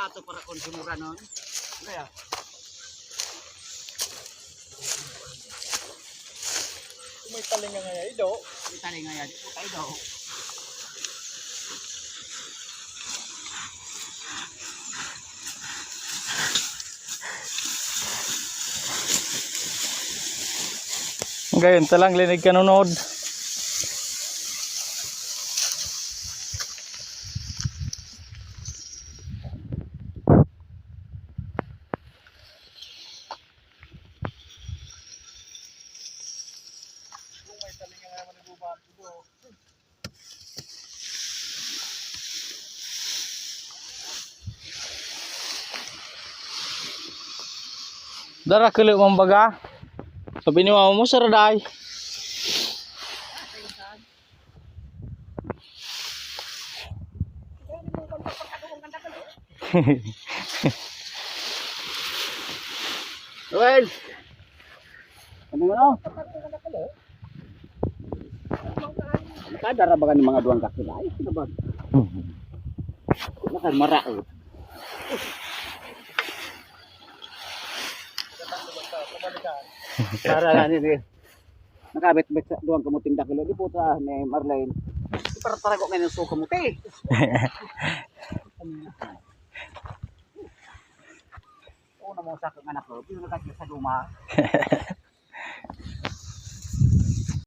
kato para konsumura nun. Kaya, Kung may talinga nga ido. kita rin nga yan. Puta daw. Ngayon, talang linig ka nunod. Kung may talinga nga naman nagbubahan ido. Dara kulo mong baga. Sabi ni mama mo sa raday. Well, ano mo no? Nakadara ba ka ng mga duwang kakila? Ay, sino ba? Nakad marao. Para nga ni nakabit-bit sa duwang kamuting dakilo. Di po sa ni Marlene. Di para tarago ngayon sa kamuti. Una mo sa anak ko, nakakita sa luma.